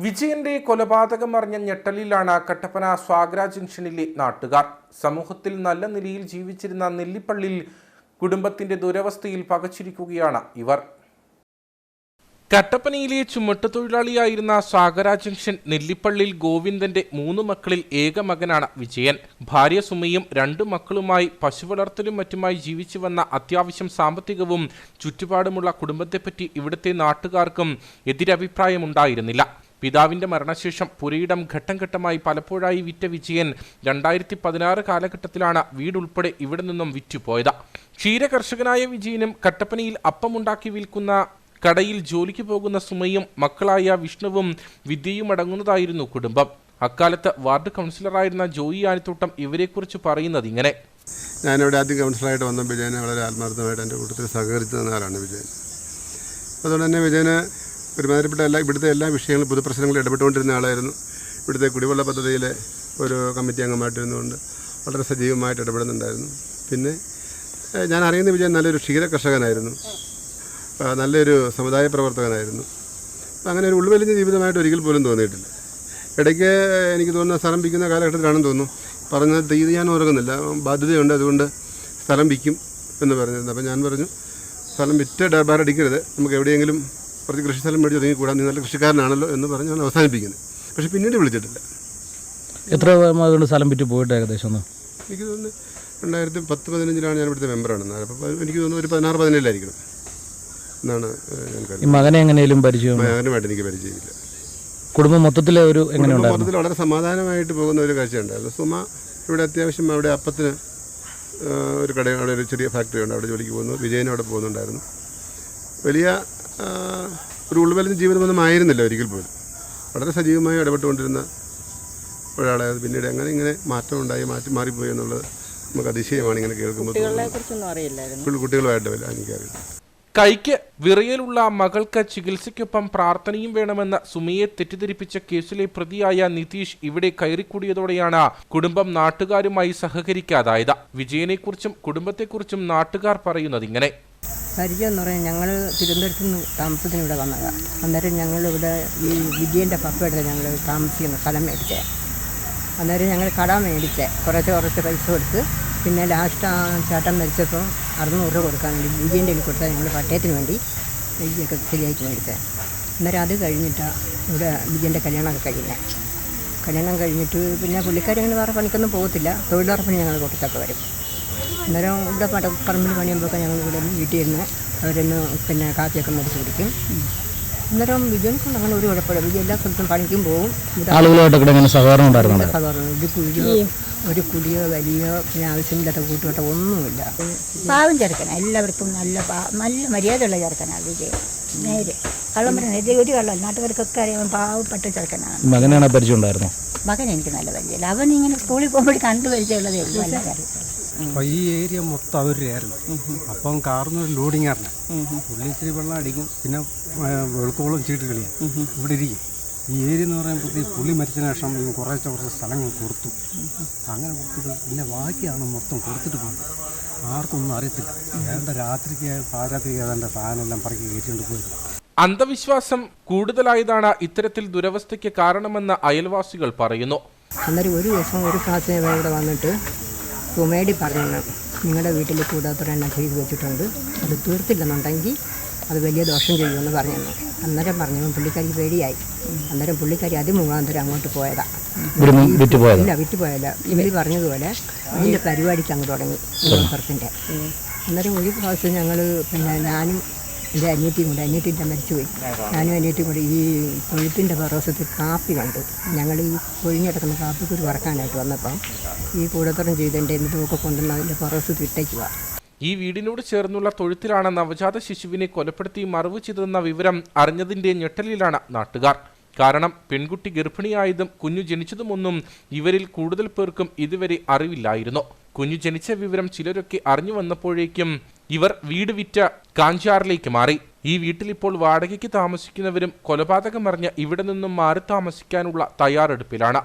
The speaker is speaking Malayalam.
വിജയന്റെ കൊലപാതകം അറിഞ്ഞ ഞെട്ടലിലാണ് കട്ടപ്പന സ്വാഗ്ര ജംഗ്ഷനിലെ നാട്ടുകാർ. സമൂഹത്തിൽ നല്ല നിലയിൽ ജീവിച്ചിരുന്ന നെല്ലിപ്പള്ളിയിൽ കുടുംബത്തിന്റെ ദുരവസ്ഥയിൽ പകച്ചിരിക്കുകയാണ് ഇവർ. കട്ടപ്പനയിലെ ചുമട്ടുതൊഴിലാളിയായിരുന്ന സാഗര ജംഗ്ഷൻ നെല്ലിപ്പള്ളിയിൽ ഗോവിന്ദന്റെ മൂന്ന് മക്കളിൽ ഏക മകനാണ് വിജയൻ. ഭാര്യ സുമയും രണ്ടു മക്കളുമായി പശു വളർത്തലും മറ്റുമായി ജീവിച്ചു വന്ന അത്യാവശ്യം സാമ്പത്തികവും ചുറ്റുപാടുമുള്ള കുടുംബത്തെപ്പറ്റി ഇവിടുത്തെ നാട്ടുകാർക്കും എതിരഭിപ്രായമുണ്ടായിരുന്നില്ല. പിതാവിന്റെ മരണശേഷം പുരയിടം ഘട്ടം ഘട്ടമായി പലപ്പോഴായി വിറ്റ വിജയൻ രണ്ടായിരത്തി പതിനാറ് കാലഘട്ടത്തിലാണ് വീടുൾപ്പെടെ ഇവിടെ നിന്നും വിറ്റുപോയത്. ക്ഷീരകർഷകനായ വിജയനും കട്ടപ്പനയിൽ അപ്പമുണ്ടാക്കി വിൽക്കുന്ന കടയിൽ ജോലിക്ക് പോകുന്ന സുമയും മക്കളായ വിഷ്ണുവും വിദ്യയും അടങ്ങുന്നതായിരുന്നു കുടുംബം. അക്കാലത്ത് വാർഡ് കൗൺസിലറായിരുന്ന ജോയി ആനിത്തോട്ടം ഇവരെക്കുറിച്ച് പറയുന്നത് ഇങ്ങനെ. ഞാനിവിടെ ആദ്യം കൗൺസിലറായിട്ട് വന്ന വിജയനെ വളരെ ആത്മാർത്ഥമായിട്ട് എന്റെ കൂട്ടത്തിൽ സഹകരിച്ചു ആളാണ് വിജയൻ. അതുകൊണ്ട് തന്നെ വിജയന് ഒരുമാതിരിപ്പെട്ട എല്ലാ ഇവിടുത്തെ എല്ലാ വിഷയങ്ങളും പൊതുപ്രശ്നങ്ങളിൽ ഇടപെട്ടുകൊണ്ടിരുന്ന ആളായിരുന്നു. ഇവിടുത്തെ കുടിവെള്ള പദ്ധതിയിലെ ഒരു കമ്മിറ്റി അംഗമായിട്ടിരുന്നുകൊണ്ട് വളരെ സജീവമായിട്ട് ഇടപെടുന്നുണ്ടായിരുന്നു. പിന്നെ ഞാൻ അറിയുന്ന വിജയൻ നല്ലൊരു ക്ഷീര കർഷകനായിരുന്നു. നല്ലൊരു സമുദായ പ്രവർത്തകനായിരുന്നു. അങ്ങനെ ഒരു ഉൾവലിഞ്ഞ ജീവിതമായിട്ട് ഒരിക്കൽ പോലും തോന്നിയിട്ടില്ല. ഇടയ്ക്ക് എനിക്ക് തോന്നുന്ന സ്ഥലം വിൽക്കുന്ന കാലഘട്ടത്തിലാണെന്ന് തോന്നുന്നു. പറഞ്ഞ തീയതി ഞാൻ ഓർക്കുന്നില്ല. ബാധ്യതയുണ്ട് അതുകൊണ്ട് സ്ഥലം വിൽക്കും എന്ന് പറഞ്ഞിരുന്നു. അപ്പം ഞാൻ പറഞ്ഞു സ്ഥലം വിറ്റ് ഡബാർ അടിക്കരുത് നമുക്ക് എവിടെയെങ്കിലും കുറച്ച് കൃഷി സ്ഥലം മേടിച്ച് ഒതുങ്ങി കൂടാം നീ നല്ല കൃഷിക്കാരനാണല്ലോ എന്ന് പറഞ്ഞ് ഞാൻ അവസാനിപ്പിക്കുന്നത് പക്ഷേ പിന്നീട് വിളിച്ചിട്ടില്ല. എത്ര അതുകൊണ്ട് സ്ഥലം വിറ്റ് പോയിട്ട് ഏകദേശം ഒന്ന്? എനിക്ക് തോന്നുന്നു രണ്ടായിരത്തി പത്ത് പതിനഞ്ചിലാണ് ഞാൻ ഇവിടുത്തെ മെമ്പറാണ്. അപ്പോൾ എനിക്ക് തോന്നുന്നു ഒരു പതിനാറ് പതിനേഴിലായിരിക്കണം എന്നാണ് ഞാൻ മകനെ എങ്ങനെയും പരിചയം മകനുമായിട്ട് എനിക്ക് പരിചയമില്ല. കുടുംബം മൊത്തത്തിൽ ഒരു എങ്ങനെയുണ്ട് മൊത്തത്തിൽ വളരെ സമാധാനമായിട്ട് പോകുന്ന ഒരു കാഴ്ചയുണ്ടായിരുന്നു. സുമ ഇവിടെ അത്യാവശ്യം അവിടെ അപ്പത്തിന് ഒരു കട അവിടെ ഒരു ചെറിയ ഫാക്ടറി ഉണ്ട്. അവിടെ ജോലിക്ക് പോകുന്നു. വിജയനും അവിടെ പോകുന്നുണ്ടായിരുന്നു. വലിയ ഒരു ഉൾവലിഞ്ഞ ജീവിതമൊന്നും ആയിരുന്നില്ല ഒരിക്കൽ പോലും. വളരെ സജീവമായി ഇടപെട്ടുകൊണ്ടിരുന്ന ഒരാളായിരുന്നു പിന്നീട് എങ്ങനെ ഇങ്ങനെ മാറ്റം ഉണ്ടായി മാറ്റി മാറിപ്പോയി എന്നുള്ളത് നമുക്ക് അതിശയമാണ് ഇങ്ങനെ കേൾക്കുമ്പോൾ കുട്ടികളുമായിട്ട് എനിക്കറിയില്ല. കൈക്ക് വിറയലുള്ള മകൾക്ക് ചികിത്സയ്ക്കൊപ്പം പ്രാർത്ഥനയും വേണമെന്ന സുമയെ തെറ്റിദ്ധരിപ്പിച്ച കേസിലെ പ്രതിയായ നിതീഷ് ഇവിടെ കയറിക്കൂടിയതോടെയാണ് കുടുംബം നാട്ടുകാരുമായി സഹകരിക്കാതായത്. വിജയനെക്കുറിച്ചും കുടുംബത്തെക്കുറിച്ചും നാട്ടുകാർ പറയുന്നത് ഇങ്ങനെ. എന്ന് പറഞ്ഞാൽ ഞങ്ങൾ തിരുവനന്തപുരത്ത് നിന്ന് താമസത്തിന് ഇവിടെ വന്നതാണ് അന്നേരം ഞങ്ങൾ ഇവിടെ ഈ വിജയന്റെ പപ്പയുടെ ഞങ്ങൾ താമസിക്കുന്ന സ്ഥലം മേടിച്ചേ. അന്നേരം ഞങ്ങൾ കട മേടിച്ചേ. കുറച്ച് കുറച്ച് പൈസ കൊടുത്ത്. പിന്നെ ലാസ്റ്റ് ആ ചേട്ടൻ മരിച്ചപ്പോൾ അറുന്നൂറ് രൂപ കൊടുക്കാൻ വേണ്ടി വിജയന്റെ കയ്യിൽ കൊടുത്താൽ ഞങ്ങൾ പട്ടയത്തിന് വേണ്ടി ഇതൊക്കെ ശരിയാക്കി മേടിച്ചത് അന്നേരം അത് കഴിഞ്ഞിട്ടാണ് ഇവിടെ വിജയന്റെ കല്യാണമൊക്കെ കഴിയുന്നത് കല്യാണം കഴിഞ്ഞിട്ട് പിന്നെ പുള്ളിക്കാരി അങ്ങനെ വേറെ പണിക്കൊന്നും പോകത്തില്ല. തൊഴിലുറപ്പിന് ഞങ്ങൾ കൊടുത്തൊക്കെ വരും. അന്നേരം ഇവിടെ പറമ്പിൽ പണിയുമ്പോഴൊക്കെ ഞങ്ങൾ ഇവിടെ വീട്ടിൽ ഇരുന്ന് അവരൊന്ന് പിന്നെ കാപ്പിയൊക്കെ മേടിച്ച് കുടിക്കും. അന്നേരം വിജയനക്കൊണ്ട് അങ്ങനെ ഒരു കുഴപ്പമില്ല. വിജയൻ എല്ലാ സ്ഥലത്തും പണിക്കും പോകും. ആളുകളായിട്ടൊക്കെ ഇങ്ങനെ സഹകരണം ഉണ്ടായിരുന്നു? സഹകരണം ഒരു കുഴിയോ ഒരു കുടിയോ വലിയോ പിന്നെ ആവശ്യമില്ലാത്ത കൂട്ടുകെട്ടോ ഒന്നുമില്ല. പാവം ചേർക്കണം എല്ലാവർക്കും നല്ല നല്ല മര്യാദയുള്ള ചെറുക്കനാണ് വിജയൻ. നേര്. കള്ളം പറഞ്ഞ ഇത് ഒരു കള്ളം നാട്ടുകാർക്കൊക്കെ അറിയാം പാവപ്പെട്ട ചെറുക്കനാണ് മകനാണ് പരിചയം ഉണ്ടായിരുന്നു മകൻ എനിക്ക് നല്ല പരിചയമില്ല. അവൻ ഇങ്ങനെ സ്കൂളിൽ പോകുമ്പോൾ കണ്ടു പരിചയമുള്ളതേ ഉള്ളൂ. നല്ല കാര്യം അപ്പോൾ ഈ ഏരിയ മൊത്തം അവരുടെയായിരുന്നു. അപ്പം കാർന്ന് ഒരു ലോഡിങ്ങാറിന് പുള്ളി ഇച്ചിരി വെള്ളം അടിക്കും. പിന്നെ വെളുക്കോളം ചീട്ട് കളിയും. ഇവിടെ ഇരിക്കും. ഈ ഏരിയ എന്ന് പറയുമ്പോഴത്തേക്ക് പുള്ളി മരിച്ചതിന് ശേഷം ഈ കുറേശ്ശെ കുറച്ച് സ്ഥലങ്ങൾ കൊടുത്തു. അങ്ങനെ കൊടുത്തിട്ട് പിന്നെ ബാക്കിയാണ് മൊത്തം കൊടുത്തിട്ട് പോകുന്നത് ആർക്കൊന്നും അറിയത്തില്ല. ഏതാണ്ട് രാത്രിക്ക് പാരാത്രിക്ക് ഏതാണ്ട് സാധനമെല്ലാം പറക്കി കയറ്റിക്കൊണ്ട് പോയിരുന്നു അന്ധവിശ്വാസം കൂടുതലായതാണ് ഇത്തരത്തിൽ ദുരവസ്ഥയ്ക്ക് കാരണമെന്ന് അയൽവാസികൾ പറയുന്നു. അന്നേരം ഒരു ദിവസം ഒരു ഇവൻ ഇവിടെ വന്നിട്ട് സുമേടി പറഞ്ഞു നിങ്ങളുടെ വീട്ടിൽ കൂടാത്തവരെ എണ്ണ ചെയ്ത് വെച്ചിട്ടുണ്ട്. അത് തീർത്തില്ലെന്നുണ്ടെങ്കിൽ അത് വലിയ ദോഷം ചെയ്യുമെന്ന് പറഞ്ഞു അന്നേരം പറഞ്ഞു പുള്ളിക്കാരിക്ക് പേടിയായി. അന്നേരം പുള്ളിക്കാരി അതിമുഖാന്തരം അങ്ങോട്ട് പോയതാ. ഇവിടെ നിന്ന് വിറ്റ് പോയത്? ഇല്ല വിറ്റ് പോയല്ല ഇവർ പറഞ്ഞതുപോലെ അതിന്റെ പരിപാടിക്ക് അങ്ങ് തുടങ്ങി ഉത്സവത്തിന്റെ അന്നേരം ഒരു പ്രാവശ്യം ഞങ്ങൾ പിന്നെ ഞാനും എന്റെ അനിയത്തിയും കൂടെ അനിയത്തിന്റെ മരിച്ചുപോയി ഞാനും അനിയത്തിയും കൂടെ ഈ കൊഴുപ്പിന്റെ പറവസത്തിൽ കാപ്പി കണ്ടു. ഞങ്ങൾ ഈ കൊഴിഞ്ഞിടക്കുന്ന കാപ്പിക്കുരു വറക്കാനായിട്ട് വന്നപ്പം ഈ കൂടത്തരം ചെയ്തതിന്റെ എന്തൊക്കെ കൊണ്ടുവന്ന് അതിന്റെ പറവസത്തിൽ ഇട്ടേക്കുക ഈ വീടിനോട് ചേർന്നുള്ള തൊഴുത്തിലാണ് നവജാത ശിശുവിനെ കൊലപ്പെടുത്തി മറവ് ചെയ്തെന്ന വിവരം അറിഞ്ഞതിന്റെ ഞെട്ടലിലാണ് നാട്ടുകാർ. കാരണം പെൺകുട്ടി ഗർഭിണിയായതും കുഞ്ഞു ജനിച്ചതുമൊന്നും ഇവരിൽ കൂടുതൽ പേർക്കും ഇതുവരെ അറിവില്ലായിരുന്നു. കുഞ്ഞു ജനിച്ച വിവരം ചിലരൊക്കെ അറിഞ്ഞു വന്നപ്പോഴേക്കും ഇവർ വീട് വിറ്റ കാഞ്ചാറിലേക്ക് മാറി. ഈ വീട്ടിൽ ഇപ്പോൾ വാടകയ്ക്ക് താമസിക്കുന്നവരും കൊലപാതകം അറിഞ്ഞ് ഇവിടെ നിന്നും മാറി താമസിക്കാനുള്ള തയ്യാറെടുപ്പിലാണ്.